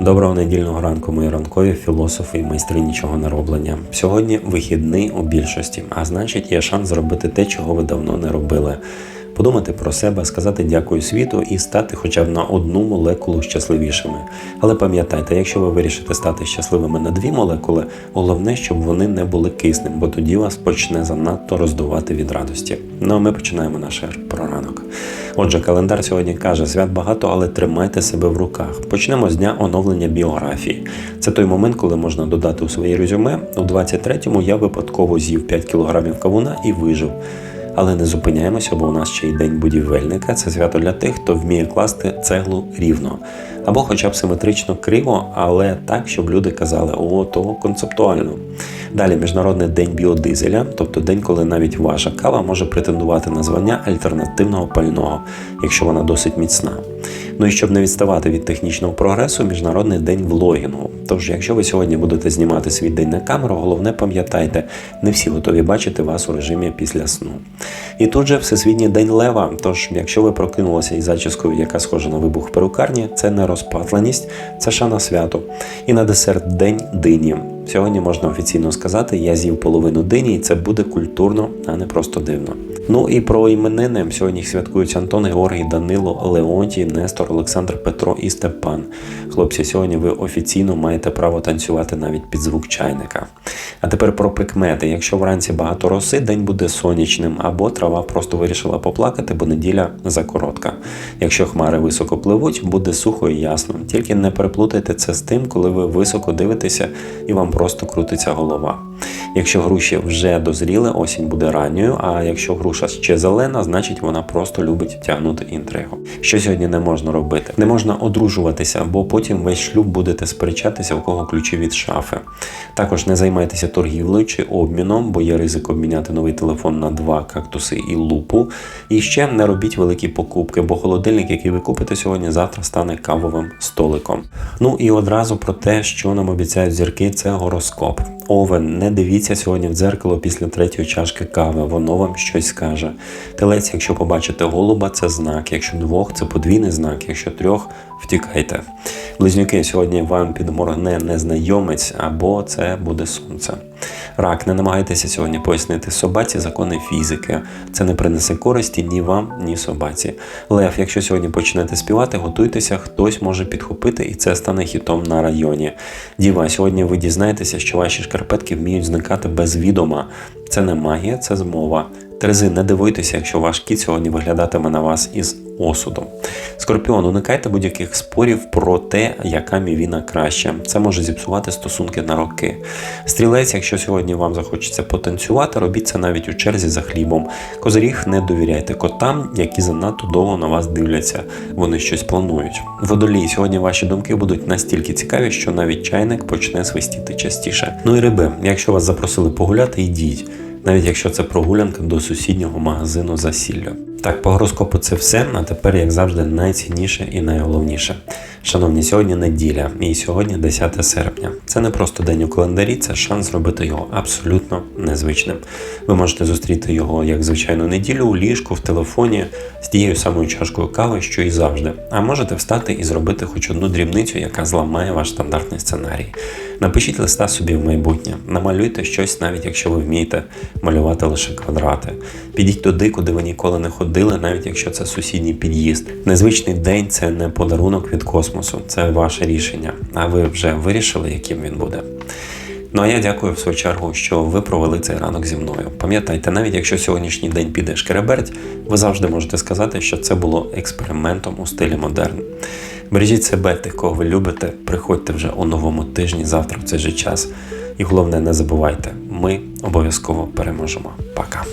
Доброго недільного ранку, мої ранкові філософи і майстри нічого не роблення. Сьогодні вихідний у більшості, а значить, є шанс зробити те, чого ви давно не робили. Подумати про себе, сказати дякую світу і стати хоча б на одну молекулу щасливішими. Але пам'ятайте, якщо ви вирішите стати щасливими на дві молекули, головне, щоб вони не були киснем, бо тоді вас почне занадто роздувати від радості. Ну а ми починаємо наш про ранок. Отже, календар сьогодні каже: свят багато, але тримайте себе в руках. Почнемо з дня оновлення біографії. Це той момент, коли можна додати у своє резюме. У 23-му я випадково з'їв 5 кілограмів кавуна і вижив. Але не зупиняємося, бо у нас ще й день будівельника. Це свято для тих, хто вміє класти цеглу рівно. Або хоча б симетрично криво, але так, щоб люди казали, о, то концептуально. Далі Міжнародний день біодизеля, тобто день, коли навіть ваша кава може претендувати на звання альтернативного пального, якщо вона досить міцна. Ну і щоб не відставати від технічного прогресу, міжнародний день влогінгу. Тож, якщо ви сьогодні будете знімати свій день на камеру, головне пам'ятайте, не всі готові бачити вас у режимі після сну. І тут же Всесвітній день лева. Тож, якщо ви прокинулися із зачіскою, яка схожа на вибух перукарні, це не розпатленість, це шана свято. І на десерт день дині. Сьогодні можна офіційно сказати, я з'їв половину дині, і це буде культурно, а не просто дивно. Ну і про іменини сьогодні їх святкують Антон Георгій, Данило, Леонтій, Нестор, Олександр, Петро і Степан. Хлопці, сьогодні ви офіційно маєте право танцювати навіть під звук чайника. А тепер про прикмети. Якщо вранці багато роси, день буде сонячним, або трава просто вирішила поплакати, бо неділя закоротка. Якщо хмари високо пливуть, буде сухо і ясно. Тільки не переплутайте це з тим, коли ви високо дивитеся і вам просто крутиться голова. Якщо груші вже дозріли, осінь буде ранньою, а якщо груша ще зелена, значить вона просто любить тягнути інтригу. Що сьогодні не можна робити? Не можна одружуватися, бо потім весь шлюб будете сперечатися, у кого ключі від шафи. Також не займайтеся торгівлею чи обміном, бо є ризик обміняти новий телефон на два кактуси і лупу. І ще не робіть великі покупки, бо холодильник, який ви купите сьогодні, завтра стане кавовим столиком. Ну і одразу про те, що нам обіцяють зірки, це гороскоп. Овен, не дивіться сьогодні в дзеркало після третьої чашки кави, воно вам щось скаже. Телець, якщо побачите голуба, це знак. Якщо двох, це подвійний знак, якщо трьох, втікайте. Близнюки сьогодні вам підморгне незнайомець або це буде сонце. Рак, не намагайтеся сьогодні пояснити собаці закони фізики. Це не принесе користі ні вам, ні собаці. Лев, якщо сьогодні почнете співати, готуйтеся, хтось може підхопити, і це стане хітом на районі. Діва, сьогодні ви дізнаєтеся, що ваші шкарпетки вміють зникати без відома. Це не магія, це змова. Терези, не дивуйтеся, якщо ваш кіт сьогодні виглядатиме на вас із осудом. Скорпіон, уникайте будь-яких спорів про те, яка мівіна краща. Це може зіпсувати стосунки на роки. Стрілець, якщо сьогодні вам захочеться потанцювати, робіть це навіть у черзі за хлібом. Козиріг, не довіряйте котам, які занадто довго на вас дивляться. Вони щось планують. Водолій, сьогодні ваші думки будуть настільки цікаві, що навіть чайник почне свистіти частіше. Ну і риби, якщо вас запросили погуляти, йдіть навіть якщо це прогулянка до сусіднього магазину засілля. Так, по гороскопу це все. А тепер, як завжди, найцінніше і найголовніше. Шановні, сьогодні неділя, і сьогодні 10 серпня. Це не просто день у календарі, це шанс зробити його абсолютно незвичним. Ви можете зустріти його як звичайну неділю у ліжку, в телефоні з тією самою чашкою кави, що і завжди. А можете встати і зробити хоч одну дрібницю, яка зламає ваш стандартний сценарій. Напишіть листа собі в майбутнє, намалюйте щось, навіть якщо ви вмієте малювати лише квадрати. Підіть туди, куди ви ніколи не ходили, навіть якщо це сусідній під'їзд. Незвичний день це не подарунок від космосу, це ваше рішення. А ви вже вирішили, яким він буде. Ну а я дякую в свою чергу, що ви провели цей ранок зі мною. Пам'ятайте, навіть якщо сьогоднішній день піде шкереберть, ви завжди можете сказати, що це було експериментом у стилі модерн. Бережіть себе, тих, кого ви любите, приходьте вже у новому тижні завтра в цей же час. І головне, не забувайте, ми обов'язково переможемо. Пока.